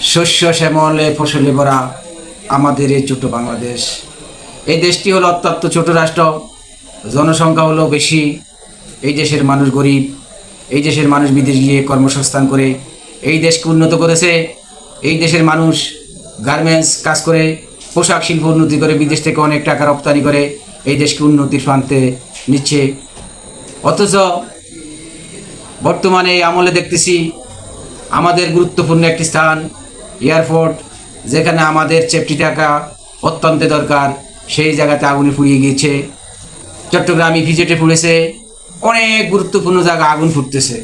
শস্য শ্যামলে ফসলে ভরা আমাদের এই ছোট বাংলাদেশ। এই দেশটি হলো অত্যন্ত ছোট রাষ্ট্র, জনসংখ্যা হলো বেশি, এই দেশের মানুষ গরিব, এই দেশের মানুষ বিদেশ গিয়ে কর্মসংস্থান করে, এই দেশকে উন্নত করেছে, এই দেশের মানুষ গার্মেন্টস কাজ করে, পোশাক শিল্প উন্নতি করে, বিদেশ থেকে অনেক টাকা রপ্তানি করে, এই দেশকে উন্নতির প্রান্তে নিচ্ছে। অথচ বর্তমানে এই আমলে দেখতেছি, আমাদের গুরুত্বপূর্ণ একটি স্থান এয়ারপোর্ট, যেখানে আমাদের চেপটি টাকা অত্যন্ত দরকার, সেই জায়গাতে আগুনে পুড়িয়ে গিয়েছে। চট্টগ্রামে ভিজেটে পুড়েছে অনেক গুরুত্বপূর্ণ জায়গা আগুন ফুটতেছে।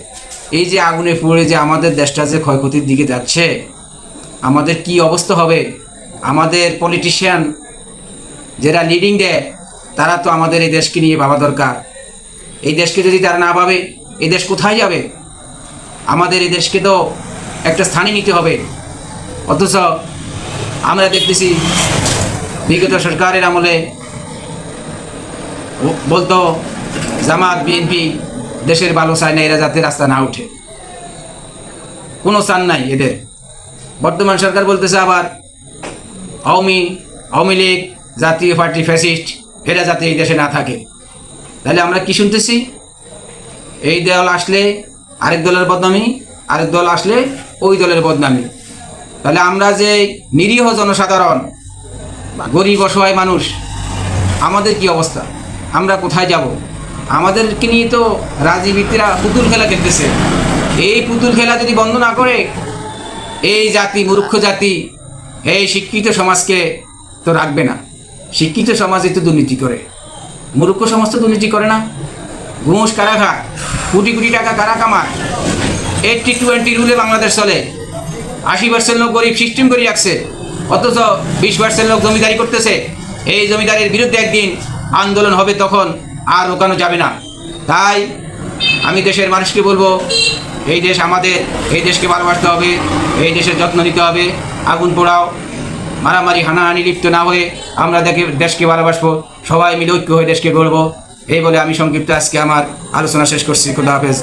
এই যে আগুনে পুড়ে যে আমাদের দেশটা যে ক্ষয়ক্ষতির দিকে যাচ্ছে, আমাদের কি অবস্থা হবে? আমাদের পলিটিশিয়ান যারা লিডিং দেয়, তারা তো আমাদের এই দেশকে নিয়ে ভাবা দরকার। এই দেশকে যদি তারা না ভাবে, এই দেশ কোথায় যাবে? আমাদের এই দেশকে তো একটা স্থানে নিতে হবে। অথচ আমরা দেখতেছি বিগত সরকারের আমলে বলতো, জামাত বিএনপি দেশের ভালো চায় না, এরা যাতে রাস্তা না ওঠে কোনো চান নাই এদের। বর্তমান সরকার বলতেছে আবার, আওয়ামী আওয়ামী লীগ, জাতীয় পার্টি ফ্যাসিস্ট, এরা যাতে এই দেশে না থাকে। তাহলে আমরা কি শুনতেছি? এই দল আসলে আরেক দলের বদনামি, আরেক দল আসলে ওই দলের বদনামি। তাহলে আমরা যে নিরীহ জনসাধারণ, গরিব, অসহায় মানুষ, আমাদের কি অবস্থা? আমরা কোথায় যাব? আমাদেরকে নিয়ে তো রাজনীতিরা পুতুল খেলা খেলতেছে। এই পুতুল খেলা যদি বন্ধ না করে, এই জাতি, মূর্খ জাতি, এই শিক্ষিত সমাজকে তো রাখবে না। শিক্ষিত সমাজে তো দুর্নীতি করে। মূর্খ সমাজ তো দুর্নীতি করে না। ঘুষ কারা কোটি কোটি টাকা কারা কামায়? এইটটি টোয়েন্টি রুলে বাংলাদেশ চলে। আশি পার্সেন্ট লোক গরিব সিস্টেম করে রাখছে অথচ বিশ পার্সেন্ট লোক জমিদারি করতেছে। এই জমিদারির বিরুদ্ধে একদিন আন্দোলন হবে তখন আর রোকানো যাবে না। তাই আমি দেশের মানুষকে বলব, এই দেশ আমাদের, এই দেশকে ভালোবাসতে হবে, এই দেশের যত্ন নিতে হবে, আগুন পোড়াও, মারামারি, হানাহানি লিপ্ত না হয়ে আমরা দেখে, দেশকে ভালোবাসবো, সবাই মিলে ঐক্য হয়ে দেশকে গড়বো। এই বলে আমি সংক্ষিপ্ত আজকে আমার আলোচনা শেষ করছি। খুদা হাফেজ।